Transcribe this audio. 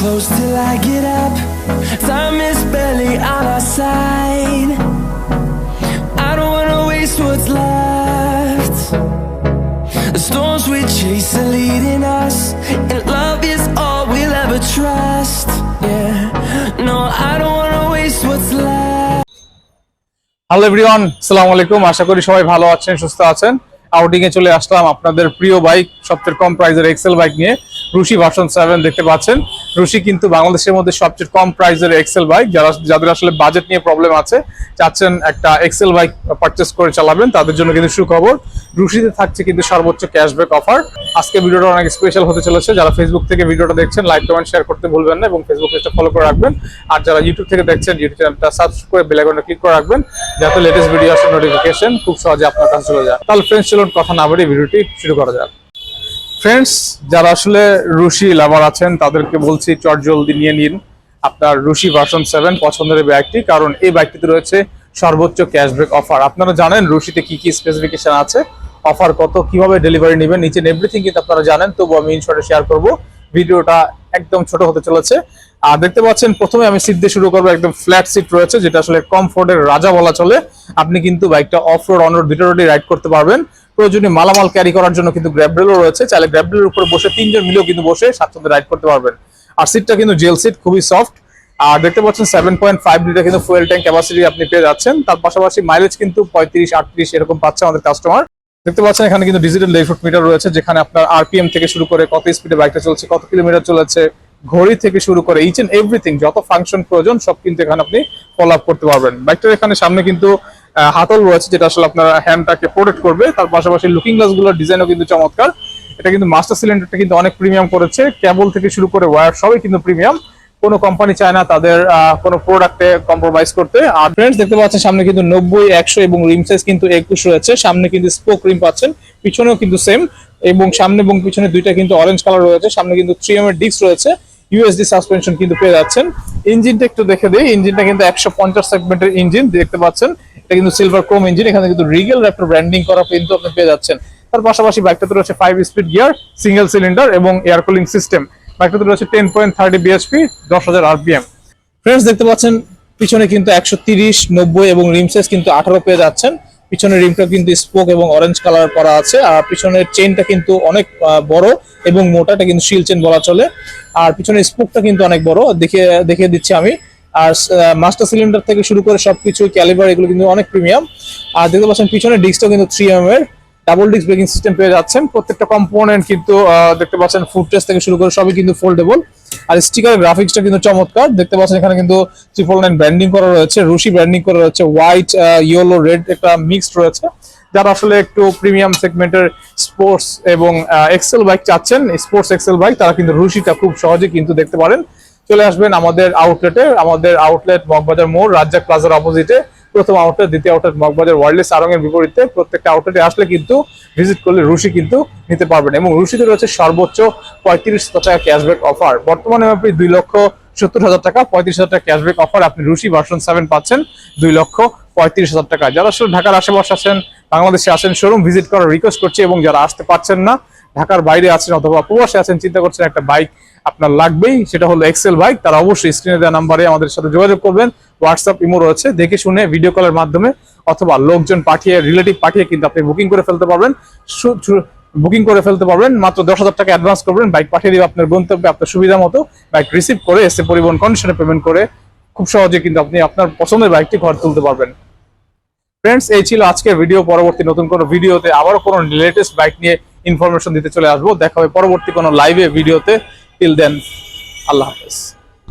close till I get up. Time is barely on our side. I don't wanna waste what's left. The storms we chase are leading us, and love is all we'll ever trust. Yeah, no, I don't wanna waste what's left. Hello everyone সালাম আলাইকুম আশা করি সবাই ভালো সুস্থ আছেন outing এ চলে আসলাম আপনাদের প্রিয় বাইক সবচেয়ে কম প্রাইজের এক্সেল বাইক নিয়ে রুশি ভার্সন সেভেন দেখতে পাচ্ছেন। রুশি কিন্তু বাংলাদেশের মধ্যে সবচেয়ে কম প্রাইজের এক্সেল বাইক যারা যাদের আসলে বাজেট নিয়ে প্রবলেম আছে, চাচ্ছেন একটা এক্সেল বাইক পারচেস করে চালাবেন, তাদের জন্য কিন্তু সুখবর। রুশিতে থাকছে কিন্তু সর্বোচ্চ ক্যাশব্যাক অফার আজকে ভিডিওটা অনেক স্পেশাল হতে চলেছে। যারা ফেসবুক থেকে ভিডিওটা দেখছেন লাইক কমেন্ট শেয়ার করতে ভুলবেন না এবং ফেসবুক পেজটা ফলো করে রাখবেন। আর যারা ইউটিউব থেকে দেখছেন ইউটিউব চ্যানেলটা সাবস্ক্রাইব করে বেল আইকনটা ক্লিক করে রাখবেন, যাতে লেটেস্ট ভিডিও আসার নোটিফিকেশন খুব সহজে আপনার কাছে চলে যায়। তাহলে ফ্রেন্ডস চলুন কথা না বাড়িয়ে ভিডিওটি শুরু করা যাক। ফ্রেন্ডস যারা আসলে রুশি লাভার আছেন, তাদেরকে বলছি, চট জলদি নিয়ে নিন আপনার রুশি ভার্সন সেভেন পছন্দের বাইকটি কারণ এই বাইকটিতে রয়েছে সর্বোচ্চ ক্যাশব্যাক অফার আপনারা জানেন রুশিতে কি কি স্পেসিফিকেশন আছে অফার কত, কীভাবে ডেলিভারি নেবেন নিচে এভরিথিং কিন্তু আপনারা জানেন। তবু আমি ইনশর্টে শেয়ার করব। ভিডিওটা একদম ছোট হতে চলেছে। আর দেখতে পাচ্ছেন, প্রথমে আমি সিট দিয়ে শুরু করব, একদম ফ্ল্যাট সিট রয়েছে, যেটা আসলে কমফোর্টের রাজা বলা চলে। আপনি কিন্তু বাইকটা অফ রোড অন রোড দুটো রোডে রাইড করতে পারবেন। প্রয়োজনীয় মালামাল ক্যারি করার জন্য কিন্তু গ্র্যাবরেলও রয়েছে। চাইলে গ্র্যাবরেলের উপরে বসে তিনজন মিলেও কিন্তু বসে স্বাচ্ছন্দ্যে রাইড করতে পারবেন। আর সিটটা কিন্তু জেল সিট খুবই সফট আর দেখতে পাচ্ছেন সেভেন পয়েন্ট ফাইভ লিটার কিন্তু ফুয়েল ট্যাঙ্ক ক্যাপাসিটি আপনি পেয়ে যাচ্ছেন। তার পাশাপাশি মাইলেজ কিন্তু পঁয়ত্রিশ, আটত্রিশ এরকম পাচ্ছে আমাদের কাস্টমার দেখতে পাচ্ছেন এখানে কিন্তু ডিজিটাল লেফট মিটার রয়েছে, যেখানে আপনার আরপিএম থেকে শুরু করে কত স্পিডে বাইকটা চলছে, কত কিলোমিটার চলেছে, ঘড়ি থেকে শুরু করে ইচ এন্ড এভরিথিং যত ফাংশন প্রয়োজন, সব কিন্তু এখানে আপনি ফলো আপ করতে পারবেন। বাইকটার এখানে সামনে কিন্তু হাতল রয়েছে, যেটা আসলে আপনার হ্যান্ডটাকে প্রোটেক্ট করবে। তার পাশাপাশি লুকিং গ্লাসগুলোর ডিজাইনও কিন্তু চমৎকার। এটা কিন্তু মাস্টার সিলিন্ডারটা কিন্তু অনেক প্রিমিয়াম করেছে। কেবল থেকে শুরু করে ওয়্যার সবই কিন্তু প্রিমিয়াম কোনো কোম্পানি চায় না তাদের কোনো প্রোডাক্টে কম্প্রোমাইজ করতে। আর ফ্রেন্ডস দেখতে পাচ্ছেন সামনে কিন্তু নব্বই, একশো এবং রিম সাইজ কিন্তু একুশ রয়েছে। সামনে কিন্তু স্পোক রিম পাচ্ছেন, পিছনেও কিন্তু সেম এবং সামনে এবং পিছনে দুইটা কিন্তু অরেঞ্জ কালার রয়েছে। সামনে কিন্তু থ্রি এম এর ডিস্ক রয়েছে ইউএসডি সাসপেনশন কিন্তু পেয়ে যাচ্ছেন। ইঞ্জিনটা একটু দেখে দিই। ইঞ্জিনটা কিন্তু একশো পঞ্চাশ সেগমেন্টের ইঞ্জিন দেখতে পাচ্ছেন। এটা কিন্তু সিলভার ক্রোম ইঞ্জিন এখানে কিন্তু রিগেল র্যাপটার ব্র্যান্ডিং করা কিন্তু আপনি পেয়ে যাচ্ছেন। তার পাশাপাশি বাইকটাতে রয়েছে five speed gear single cylinder এবং এয়ার কুলিং সিস্টেম বাইকটাতে রয়েছে টেন পয়েন্ট থার্টি বিএসপি দশ হাজার আরপিএম ফ্রেন্ডস দেখতে পাচ্ছেন, পিছনে কিন্তু একশো তিরিশ, নব্বই এবং রিম সাইজ কিন্তু আঠারো পেয়ে যাচ্ছেন। পিছনের রিমটা কিন্তু স্পোক এবং অরেঞ্জ কালার করা আছে। আর পিছনের চেনটা কিন্তু অনেক বড় এবং মোটা এটা কিন্তু শিল চেন বলা চলে। আর পিছনের স্পোকটা কিন্তু অনেক বড়। দেখে দেখিয়ে দিচ্ছি আমি। আর মাস্টার সিলিন্ডার থেকে শুরু করে সবকিছু ক্যালিবার এগুলো কিন্তু অনেক প্রিমিয়াম আর দেখতে পাচ্ছেন পিছনের ডিস্কটাও কিন্তু থ্রি এম এর ডাবল ডিস্ক ব্রেকিং সিস্টেম পেয়ে যাচ্ছেন। প্রত্যেকটা কম্পোনেন্ট কিন্তু দেখতে পাচ্ছেন ফুড টেস্ট থেকে শুরু করে সবই কিন্তু ফোল্ডেবল আর স্টিকার গ্রাফিক্সটা কিন্তু চমৎকার। দেখতে পাচ্ছেন এখানে কিন্তু ট্রিপল নাইন ব্র্যান্ডিং করা রয়েছে, রুশি ব্র্যান্ডিং করা রয়েছে হোয়াইট ইয়েলো রেড একটা মিক্সড রয়েছে। যারা আসলে একটু প্রিমিয়াম সেগমেন্টের স্পোর্টস এবং এক্সেল বাইক চাচ্ছেন স্পোর্টস এক্সেল বাইক তারা কিন্তু রুশিটা খুব সহজে কিন্তু দেখতে পারেন। চলে আসবেন আমাদের আউটলেটে আমাদের আউটলেট মগবাজার মোড়, রাজ্জাক প্লাজার অপোজিটে প্রথম আউটলেট দ্বিতীয় আউটলেট মগবাজার ওয়ার্ল্ডলেস আরং বিপরীতে। প্রত্যেকটা আউটলেটে আসলে কিন্তু ভিজিট করলে রুশি কিন্তু নিতে পারবেন এবং রুশিতে রয়েছে সর্বোচ্চ পঁয়ত্রিশ টাকা ক্যাশব্যাক অফার বর্তমানে আপনি দুই লক্ষ সত্তর হাজার টাকা, পঁয়ত্রিশ হাজার টাকা ক্যাশব্যাক অফার আপনি রুশি ভার্সন সেভেন পাচ্ছেন, দুই লক্ষ পঁয়ত্রিশ হাজার টাকা। যারা আসলে ঢাকার আশেপাশে আছেন, বাংলাদেশে আসেন শোরুম ভিজিট করার রিকোয়েস্ট করছি এবং যারা আসতে পারছেন না ঢাকার বাইরে আছেন অথবা প্রবাসে আছেন, চিন্তা করছেন একটা বাইক আপনার লাগবেই, সেটা হলো এক্সেল বাইক, তারা অবশ্যই স্ক্রিনে দেওয়া নাম্বারে আমাদের সাথে যোগাযোগ করবেন। হোয়াটসঅ্যাপ ইমো রয়েছে, দেখে শুনে ভিডিও কলের মাধ্যমে অথবা লোকজন পাঠিয়ে রিলেটিভ পাঠিয়ে কিন্তু আপনি বুকিং করে ফেলতে পারবেন। বুকিং করে ফেলতে পারবেন, মাত্র দশ হাজার টাকা অ্যাডভান্স করবেন বাইক পাঠিয়ে দিবে আপনার গন্তব্যে, আপনার সুবিধা মতো বাইক রিসিভ করে এসে পরিবহন কন্ডিশনে পেমেন্ট করে খুব সহজে কিন্তু আপনি আপনার পছন্দের বাইকটি ঘর তুলতে পারবেন। ফ্রেন্ডস এই ছিল আজকের ভিডিও পরবর্তী নতুন কোনো ভিডিওতে আবারও কোনো লেটেস্ট বাইক নিয়ে ইনফরমেশন দিতে চলে আসব। দেখা হবে পরবর্তী কোনো লাইভে ভিডিওতে টিল দেন আল্লাহ হাফেজ।